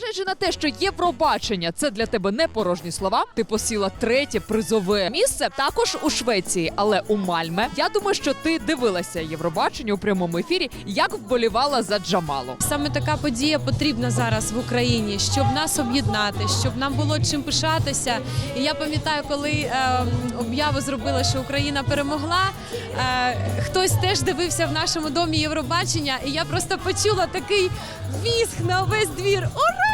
Незважаючи на те, що Євробачення це для тебе не порожні слова. Ти посіла третє призове місце також у Швеції, але у Мальме. Я думаю, що ти дивилася Євробачення у прямому ефірі, як вболівала за Джамалу. Саме така подія потрібна зараз в Україні, щоб нас об'єднати, щоб нам було чим пишатися. І я пам'ятаю, коли е, об'яву зробили, що Україна перемогла. Е, хтось теж дивився в нашому домі Євробачення, і я просто почула такий віск на увесь двір. Ура!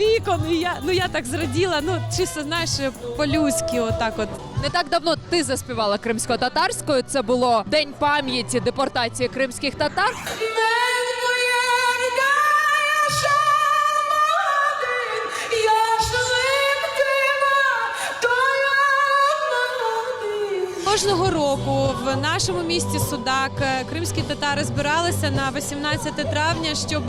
З вікон. І я, ну я так зраділа. Ну чисто знаєш, по-людськи, отак от. Не так давно ти заспівала кримсько-татарською. Це було день пам'яті депортації кримських татар. Кожного року в нашому місті Судак е, кримські татари збиралися на 18 травня, щоб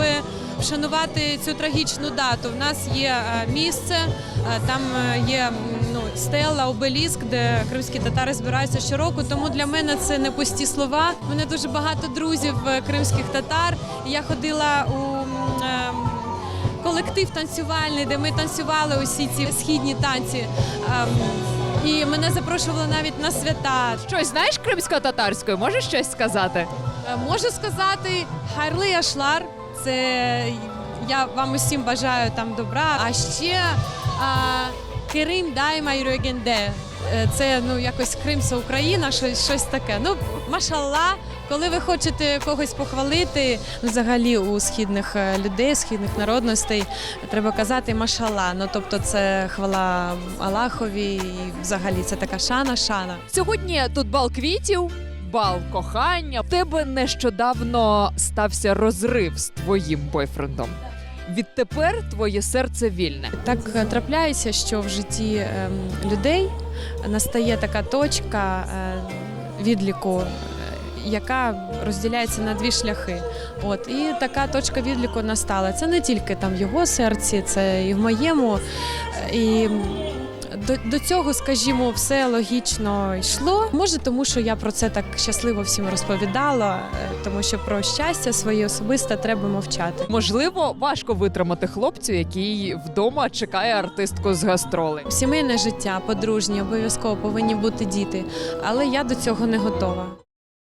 вшанувати цю трагічну дату. В нас є е, місце, е, там є ну, стела, обеліск, де кримські татари збираються щороку. Тому для мене це не пусті слова. У мене дуже багато друзів кримських татар. Я ходила у колектив танцювальний, де ми танцювали усі ці східні танці. І мене запрошували навіть на свята. Щось знаєш кримсько-татарською? Можеш щось сказати? Е, Можу сказати, хайрли яшлар. Це я вам усім бажаю там добра. А ще а, Керим Дайма. Е, Це ну якось Кримса Україна, щось, щось таке. Ну, машалла, коли ви хочете когось похвалити, взагалі у східних е, людей, східних народностей, треба казати машалла. Ну тобто це хвала Аллахові, і взагалі це така шана, шана. Сьогодні тут бал квітів, бал кохання. В тебе нещодавно стався розрив з твоїм бойфрендом. Відтепер твоє серце вільне. Так е, трапляється, що в житті ем, людей настає така точка е, відліку, е, яка розділяється на дві шляхи. От і така точка відліку настала. Це не тільки там в його серці, це і в моєму. І до, до цього, скажімо, все логічно йшло. Може, тому що я про це так щасливо всім розповідала, е, тому що про щастя своє особисте треба мовчати. Можливо, важко витримати хлопцю, який вдома чекає артистку з гастролей. Сімейне життя, подружнє, обов'язково повинні бути діти, але я до цього не готова.